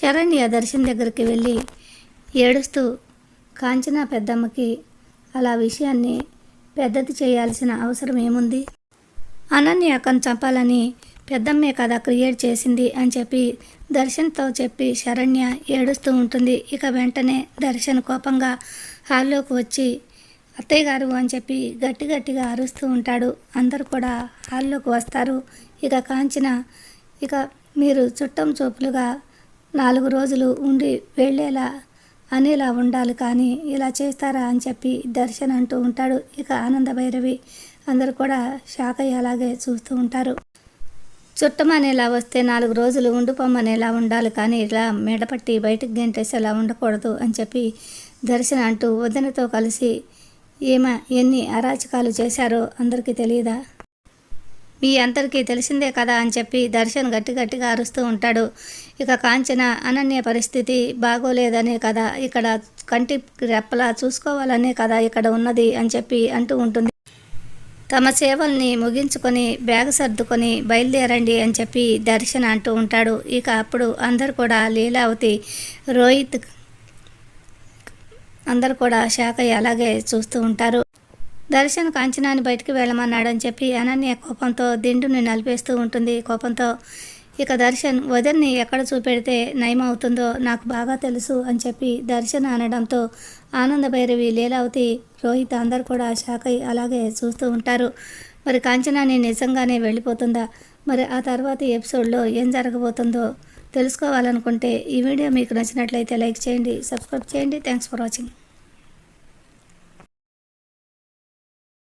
శరణ్య దర్శన్ దగ్గరికి వెళ్ళి ఏడుస్తూ కాంచన పెద్దమ్మకి అలా విషయాన్ని పెద్దది చేయాల్సిన అవసరం ఏముంది? అనన్య అక్కను చంపాలని పెద్దమ్మే కదా క్రియేట్ చేసింది అని చెప్పి దర్శన్తో చెప్పి శరణ్య ఏడుస్తూ ఉంటుంది. ఇక వెంటనే దర్శన్ కోపంగా హాల్లోకి వచ్చి అత్తయ్య గారు అని చెప్పి గట్టి గట్టిగా అరుస్తూ ఉంటాడు. అందరు కూడా హాల్లోకి వస్తారు. ఇక కాంచిన ఇక మీరు చుట్టం చూపులుగా నాలుగు రోజులు ఉండి వెళ్ళేలా అనేలా ఉండాలి కానీ ఇలా చేస్తారా అని చెప్పి దర్శన్ అంటూ ఉంటాడు. ఇక ఆనంద భైరవి అందరు కూడా షాక్ అయ్యి అలాగే చూస్తూ ఉంటారు. చుట్టమనేలా వస్తే నాలుగు రోజులు ఉండిపోమ్మనేలా ఉండాలి కానీ ఇలా మెడపట్టి బయటికి గెంటేసేలా ఉండకూడదు అని చెప్పి దర్శన్ అంటూ వదినతో కలిసి ఏమ ఎన్ని అరాచకాలు చేశారో అందరికీ తెలియదా మీ అందరికీ తెలిసిందే కదా అని చెప్పి దర్శన్ గట్టి గట్టిగా అరుస్తూ ఉంటాడు. ఇక కాంచన అనన్య పరిస్థితి బాగోలేదనే కదా. ఇక్కడ కంటి రెప్పలా చూసుకోవాలనే కదా ఇక్కడ ఉన్నది అని చెప్పి అంటూ ఉంటుంది. తమ సేవల్ని ముగించుకొని బ్యాగ్ సర్దుకొని బయలుదేరండి అని చెప్పి దర్శన్ అంటూ ఉంటాడు. ఇక అప్పుడు అందరు కూడా లీలావతి రోహిత్ అందరు కూడా శాఖ అయ్యి అలాగే చూస్తూ ఉంటారు. దర్శన్ కాంచనాన్ని బయటికి వెళ్ళమన్నాడని చెప్పి అనన్య కోపంతో దిండుని నలిపేస్తూ ఉంటుంది. కోపంతో ఇక దర్శన్ వదన్ని ఎక్కడ చూపెడితే నయం అవుతుందో నాకు బాగా తెలుసు అని చెప్పి దర్శన్ అనడంతో ఆనంద భైరవి లీలావతి రోహిత్ అందరు కూడా షాక్ అయి అలాగే చూస్తూ ఉంటారు. మరి కాంచనాని నిజంగానే వెళ్ళిపోతుందా? మరి ఆ తర్వాత ఎపిసోడ్లో ఏం జరగబోతుందో తెలుసుకోవాలనుకుంటే ఈ వీడియో మీకు నచ్చినట్లయితే లైక్ చేయండి సబ్స్క్రైబ్ చేయండి. Thanks for watching.